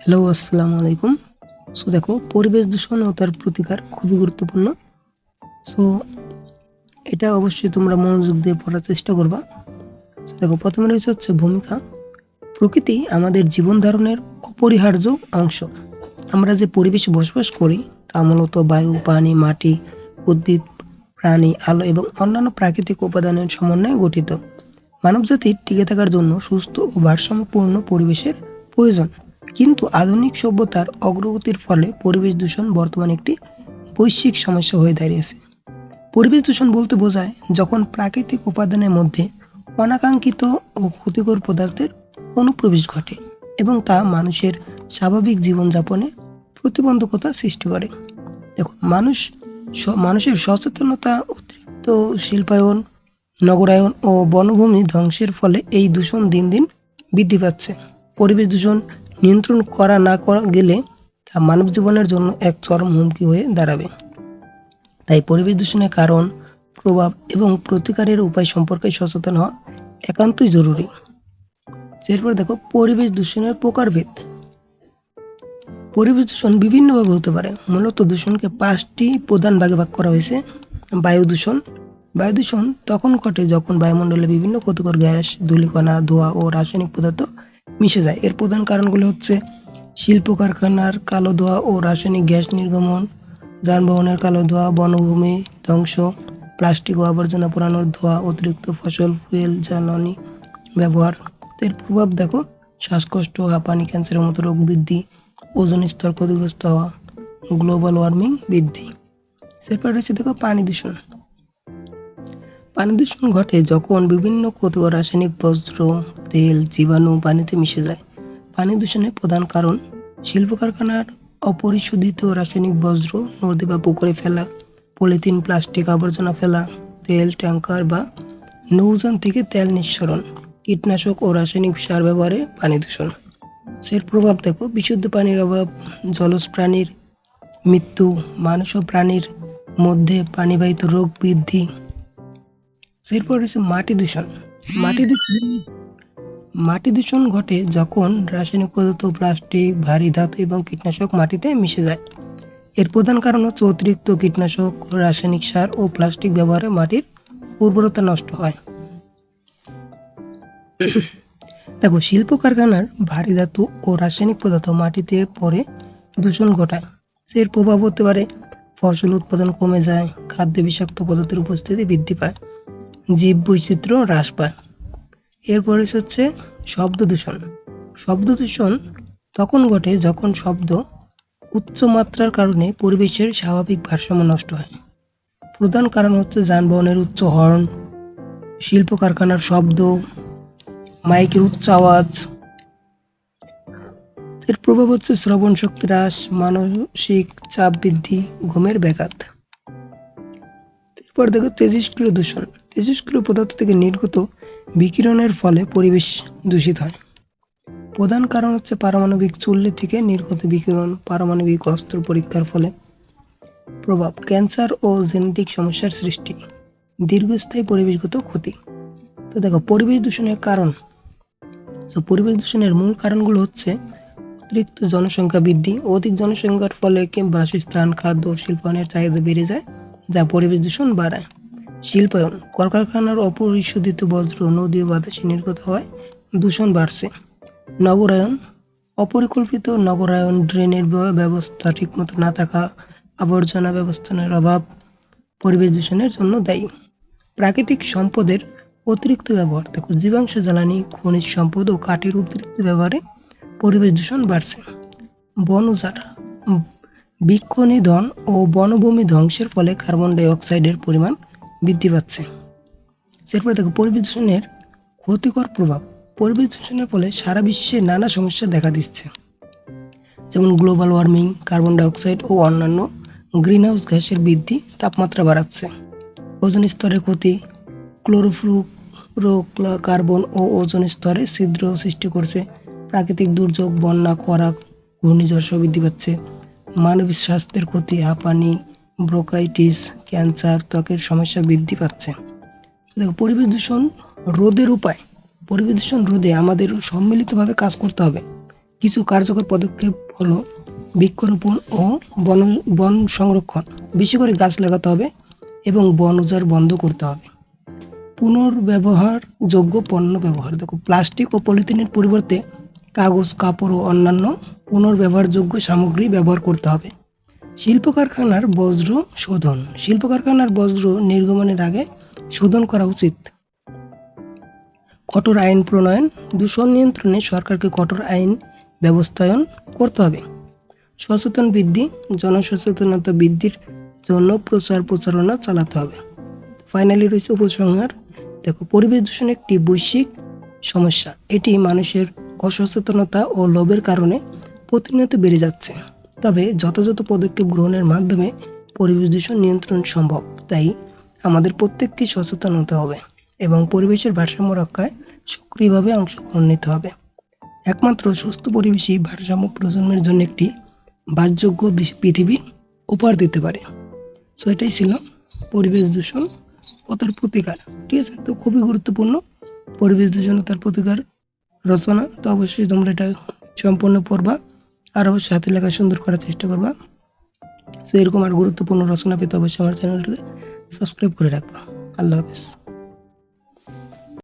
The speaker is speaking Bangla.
হ্যালো, আসসালামু আলাইকুম। সো দেখো, পরিবেশ দূষণ ও তার প্রতিকার খুবই গুরুত্বপূর্ণ। সো এটা অবশ্যই তোমরা মনোযোগ দিয়ে পড়ার চেষ্টা করবা। সো দেখো, প্রথমে রয়েছে হচ্ছে ভূমিকা। প্রকৃতি আমাদের জীবন ধারণের অপরিহার্য অংশ। আমরা যে পরিবেশে বসবাস করি, তা মূলত বায়ু, পানি, মাটি, উদ্ভিদ, প্রাণী, আলো এবং অন্যান্য প্রাকৃতিক উপাদানের সমন্বয়ে গঠিত। মানবজাতির টিকে থাকার জন্য সুস্থ ও ভারসাম্যপূর্ণ পরিবেশের প্রয়োজন। কিন্তু আধুনিক সভ্যতার অগ্রগতির ফলে পরিবেশ দূষণ বর্তমানে একটি বৈশ্বিক সমস্যা হয়ে দাঁড়িয়েছে। পরিবেশ দূষণ বলতে বোঝায় যখন প্রাকৃতিক উপাদানের মধ্যে অনাকাঙ্ক্ষিত ও ক্ষতিকর পদার্থের অনুপ্রবেশ ঘটে এবং তা মানুষের স্বাভাবিক জীবনযাপনে প্রতিবন্ধকতা সৃষ্টি করে। দেখো মানুষ মানুষের সচেতনতা, অতিরিক্ত শিল্পায়ন, নগরায়ন ও বনভূমি ধ্বংসের ফলে এই দূষণ দিন দিন বৃদ্ধি পাচ্ছে। পরিবেশ দূষণ নিয়ন্ত্রণ করা না করা গেলে তা মানব জীবনের জন্য এক চরম হুমকি হয়ে দাঁড়াবে। তাই পরিবেশ দূষণের কারণ, প্রভাব এবং প্রতিকারের উপায় সম্পর্কে সচেতন হওয়া একান্তই জরুরি। এরপর দেখো, পরিবেশ দূষণের প্রকারভেদ। পরিবেশ দূষণ বিভিন্নভাবে হতে পারে। মূলত দূষণকে পাঁচটি প্রধান ভাগে ভাগ করা হয়েছে। বায়ু দূষণ। বায়ু দূষণ তখন ঘটে যখন বায়ুমণ্ডলে বিভিন্ন ক্ষতিকর গ্যাস, ধূলিকণা, ধোঁয়া ও রাসায়নিক পদার্থ মিশে যায়। এর প্রধান কারণগুলো হচ্ছে শিল্প কারখানার কালো ধোঁয়া ও রাসায়নিক গ্যাস নির্গমন, যানবাহনের কালো ধোঁয়া, বনভূমি ধ্বংস, প্লাস্টিক ও আবর্জনা পোড়ানোর ধোঁয়া, অতিরিক্ত ফসল, ফুয়েল, জ্বালানি ব্যবহার। এর প্রভাব দেখো, শ্বাসকষ্ট হাঁপানি ক্যান্সারের মতো রোগ বৃদ্ধি, ওজন স্তর ক্ষতিগ্রস্ত হওয়া, গ্লোবাল ওয়ার্মিং বৃদ্ধি। এরপর রয়েছে দেখো পানি দূষণ। পানি দূষণ ঘটে যখন বিভিন্ন ক্ষতিকর রাসায়নিক বজ্র তেল, জীবাণু পানিতে মিশে যায়। পানি দূষণের প্রধান কারণ শিল্প কারখানার অপরিশোধিত রাসায়নিক বজ্র নদী বা পুকুরে ফেলা, পলিথিন, প্লাস্টিক আবর্জনা ফেলা, তেল ট্যাঙ্কার বা নৌযান থেকে তেল নিঃসরণ, কীটনাশক ও রাসায়নিক সার ব্যবহারে পানি দূষণ। এর প্রভাব দেখো, বিশুদ্ধ পানির অভাব, জলজ প্রাণীর মৃত্যু, মানুষ ও প্রাণীর মধ্যে পানিবাহিত রোগ বৃদ্ধি। এরপর রয়েছে মাটি দূষণ। মাটি দূষণ মাটি দূষণ ঘটে যখন রাসায়নিক পদার্থ, প্লাস্টিক, ভারী ধাতু এবং কীটনাশক মাটিতে মিশে যায়। এর প্রধান কারণ হচ্ছে অতিরিক্ত কীটনাশক, রাসায়নিক সার ও প্লাস্টিক ব্যবহারে মাটির উর্বরতা নষ্ট হয়। দেখো, শিল্প কারখানার ভারী ধাতু ও রাসায়নিক পদার্থ মাটিতে পড়ে দূষণ ঘটায়। এর প্রভাব হতে পারে ফসল উৎপাদন কমে যায়, খাদ্যে বিষাক্ত পদার্থের উপস্থিতি বৃদ্ধি পায় জীব বৈচিত্র্য হ্রাস পায়। এরপরে হচ্ছে শব্দ দূষণ শব্দ দূষণ তখন ঘটে যখন শব্দ উচ্চ মাত্রার কারণে পরিবেশের স্বাভাবিক ভারসাম্য নষ্ট হয়। প্রধান কারণ হচ্ছে যানবাহনের উচ্চ হর্ন শিল্প কারখানার শব্দ, মাইকের উচ্চ আওয়াজ। এর প্রভাব হচ্ছে শ্রবণ শক্তি হ্রাস, মানসিক চাপ বৃদ্ধি, ঘুমের ব্যাঘাত। এরপর দেখো তেজস্ক্রিয় দূষণ। তেজস্ক্রিয় পদার্থ থেকে নির্গত বিকিরণের ফলে পরিবেশ দূষিত হয়। প্রধান কারণ হচ্ছে পারমাণবিক চুল্লি থেকে নির্গত বিকিরণ, পারমাণবিক অস্ত্র পরীক্ষার ফলে প্রভাব, ক্যান্সার ও জেনেটিক সমস্যার সৃষ্টি, দীর্ঘস্থায়ী পরিবেশগত ক্ষতি। তো দেখো, পরিবেশ দূষণের কারণ। তো পরিবেশ দূষণের মূল কারণগুলো হচ্ছে অতিরিক্ত জনসংখ্যা বৃদ্ধি, অধিক জনসংখ্যার ফলে বাসস্থান, খাদ্য ও শিল্পায়নের চাহিদা বেড়ে যায়, যা পরিবেশ দূষণ বাড়ায়। শিল্পায়ন কলকারখানার অপরিশোধিত বজ্র নদী বাতাসে নির্গত হয় দূষণ বাড়ছে। নগরায়ন অপরিকল্পিত নগরায়ন ড্রেনের ব্য- ব্যবস্থা ঠিকমতো না থাকা আবর্জনা ব্যবস্থানের অভাব পরিবেশ দূষণের জন্য দায়ী। প্রাকৃতিক সম্পদের অতিরিক্ত ব্যবহার দেখো জীবাংশ জ্বালানি খনিজ সম্পদ ও কাঠের অতিরিক্ত ব্যবহারে পরিবেশ দূষণ বাড়ছে। বন উম, বৃক্ষ নিধন ও বনভূমি ধ্বংসের ফলে কার্বন ডাই অক্সাইডের পরিমাণ বৃদ্ধি পাচ্ছে। এরপরে দেখো পরিবেশ দূষণের ক্ষতিকর প্রভাব। পরিবেশ দূষণের ফলে সারা বিশ্বে নানা সমস্যা দেখা দিচ্ছে। যেমন global warming, carbon dioxide ও অন্যান্য গ্রিনহাউস গ্যাসের বৃদ্ধি, তাপমাত্রা বাড়াচ্ছে। ওজন স্তরের ক্ষতি ক্লোরোফ্লুরো কার্বন ও ওজন স্তরে ছিদ্র সৃষ্টি করছে। প্রাকৃতিক দুর্যোগ, বন্যা খরা ঘূর্ণিঝড় সহ বৃদ্ধি পাচ্ছে। মানবিক স্বাস্থ্যের ক্ষতি, হাঁপানি ব্রোকাইটিস, ক্যান্সার, ত্বকের সমস্যা বৃদ্ধি পাচ্ছে। দেখো পরিবেশ দূষণ রোধের উপায়। পরিবেশ দূষণ রোধে আমাদের সম্মিলিতভাবে কাজ করতে হবে। কিছু কার্যকর পদক্ষেপ হলো বৃক্ষরোপণ ও বন বন সংরক্ষণ। বেশি করে গাছ লাগাতে হবে এবং বন উজাড় বন্ধ করতে হবে। পুনর্ব্যবহার যোগ্য পণ্য ব্যবহার। দেখো, প্লাস্টিক ও পলিথিনের পরিবর্তে কাগজ, কাপড় ও অন্যান্য পুনর্ব্যবহারযোগ্য সামগ্রী ব্যবহার করতে হবে। শিল্প কারখানার বজ্র শোধন। শিল্প কারখানার বজ্র নির্গমনের আগে শোধন করা উচিত। কঠোর আইন প্রণয়ন, দূষণ নিয়ন্ত্রণে সরকারকে কঠোর আইন ব্যবস্থায়ন করতে হবে। সচেতন বৃদ্ধি, জনসচেতনতা বৃদ্ধির জন্য প্রচার প্রচারণা চালাতে হবে। ফাইনালি রয়েছে উপসংহার। দেখো, পরিবেশ দূষণ একটি বৈশ্বিক সমস্যা। এটি মানুষের অসচেতনতা ও লোভের কারণে প্রতিনিয়ত বেড়ে যাচ্ছে। তবে যথাযথ পদক্ষেপ গ্রহণের মাধ্যমে পরিবেশ দূষণ নিয়ন্ত্রণ সম্ভব। তাই আমাদের প্রত্যেককে সচেতন হতে হবে এবং পরিবেশের ভারসাম্য রক্ষায় সক্রিয়ভাবে অংশগ্রহণ নিতে হবে। একমাত্র সুস্থ পরিবেশই ভারসাম্য প্রজন্মের জন্য একটি বাসযোগ্য পৃথিবী উপহার দিতে পারে। সো এটাই ছিল পরিবেশ দূষণ ও তার প্রতিকার। ঠিক আছে, তো খুবই গুরুত্বপূর্ণ পরিবেশ দূষণ ও তার প্রতিকার রচনা। তো অবশ্যই তোমরা এটা সম্পূর্ণ পড়বা। আর অবশ্যই হাতের লেখা সুন্দর করার চেষ্টা করবা। সো এরকম আর গুরুত্বপূর্ণ রচনা পেতে অবশ্যই আমার চ্যানেলটিকে সাবস্ক্রাইব করে রাখবা। আল্লাহ হাফেজ।